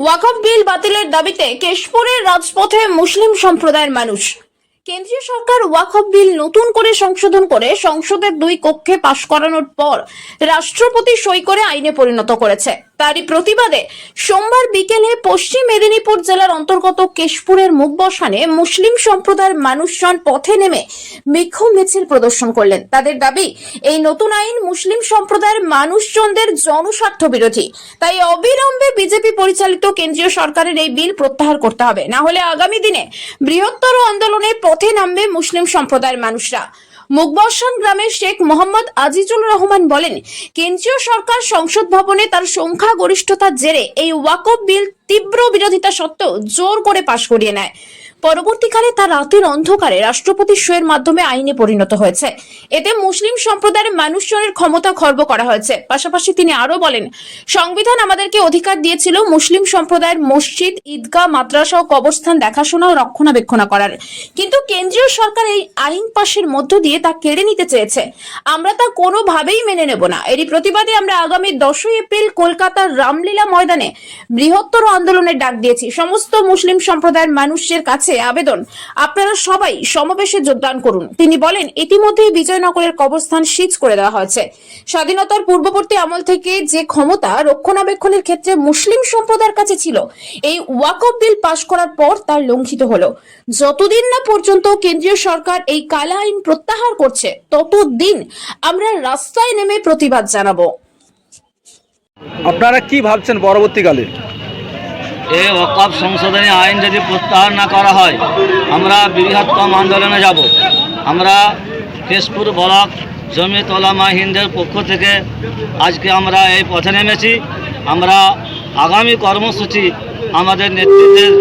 ওয়াকফ বিল বাতিলের দাবিতে কেশপুরের রাজপথে মুসলিম সম্প্রদায়ের মানুষ। কেন্দ্রীয় সরকার ওয়াকফ বিল নতুন করে সংশোধন করে সংসদের দুই কক্ষে পাশ করানোর পর রাষ্ট্রপতি সই করে আইনে পরিণত করেছে। তারই প্রতিবাদে সোমবার বিকেলে পশ্চিম মেদিনীপুর জেলার অন্তর্গত কেশপুরের মুখবসানে মুসলিম সম্প্রদায়ের মানুষজন পথে নেমে বিক্ষোভ মিছিল প্রদর্শন করলেন। তাদের দাবি, এই নতুন আইন মুসলিম সম্প্রদায়ের মানুষজনদের জনস্বার্থ বিরোধী তাই অবিলম্বে বিজেপি পরিচালিত কেন্দ্রীয় সরকারের এই বিল প্রত্যাহার করতে হবে। না হলে আগামী দিনে বৃহত্তর আন্দোলনে পথে নামবে মুসলিম সম্প্রদায়ের মানুষরা। মুকবর্ষণ গ্রামের শেখ মোহাম্মদ আজিজুল রহমান বলেন, কেন্দ্রীয় সরকার সংসদ ভবনে তার সংখ্যাগরিষ্ঠতার জেরে এই ওয়াকফ বিল তীব্র বিরোধিতা সত্ত্বেও জোর করে পাশ করিয়ে নেয়। পরবর্তীকালে তার রাতের অন্ধকারে রাষ্ট্রপতি সইয়ের মাধ্যমে আইনে পরিণত হয়েছে। এতে মুসলিম সম্প্রদায়ের মানুষজনের ক্ষমতা খর্ব করা হয়েছে। পাশাপাশি তিনি আরও বলেন, সংবিধান আমাদেরকে অধিকার দিয়েছিল মুসলিম সম্প্রদায়ের মসজিদ, ঈদগাহ, মাদ্রাসা ও কবরস্থান দেখাশোনা ও রক্ষণাবেক্ষণ করার। কিন্তু কেন্দ্রীয় সরকার এই আইন পাশের মধ্য দিয়ে তা কেড়ে নিতে চেয়েছে। আমরা তা কোনোভাবেই মেনে নেব না। এরই প্রতিবাদে আমরা আগামী দশই এপ্রিল কলকাতার রামলীলা ময়দানে বৃহত্তর আন্দোলনের ডাক দিয়েছি। সমস্ত মুসলিম সম্প্রদায়ের মানুষের কাছে আবেদন। আপনারা সবাই সমাবেশে যোগদান করুন। তিনি বলেন, ইতিমধ্যেই বিজয়নগরের কবরস্থান সিজ করে দেওয়া হয়েছে। স্বাধীনতার পূর্ববর্তী আমল থেকে যে ক্ষমতা রক্ষণাবেক্ষণের ক্ষেত্রে মুসলিম সম্প্রদায়ের কাছে ছিল, এই ওয়াকফ বিল পাশ করার পর তার লঙ্ঘিত হলো। যতদিন না পর্যন্ত কেন্দ্রীয় সরকার এই কালা আইন প্রত্যাহার করছে, ততদিন আমরা রাস্তায় নেমে প্রতিবাদ জানাব। আপনারা কি ভাবছেন পরবর্তীকালে? এই ওয়াকফ সংশোধনী আইন যদি প্রত্যাহার না করা হয় আমরা বৃহত্তম আন্দোলনে যাব। আমরা কেশপুর ব্লক জমিয়ত ওলামা হিন্দের পক্ষ থেকে আজকে আমরা এই পথে নেমেছি। আমরা আগামী কর্মসূচি আমাদের নেতৃত্বের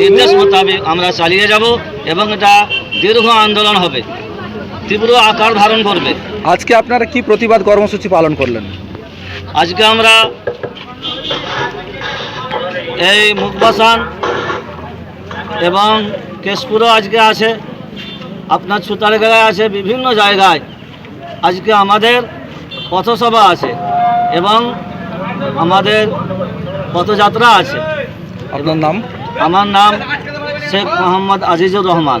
নির্দেশ মোতাবেক আমরা চালিয়ে যাব এবং এটা দীর্ঘ আন্দোলন হবে। তীব্র আকার ধারণ করবে। আজকে আপনারা কি প্রতিবাদ কর্মসূচি পালন করলেন? আজকে আমরা এই মুখবাসান এবং কেশপুরও আজকে আছে আপনার সুতারগাঁয় আছে বিভিন্ন জায়গায় আজকে আমাদের পথসভা আছে এবং আমাদের পথযাত্রা আছে। আপনার নাম? আমার নাম শেখ মোহাম্মদ আজিজুর রহমান।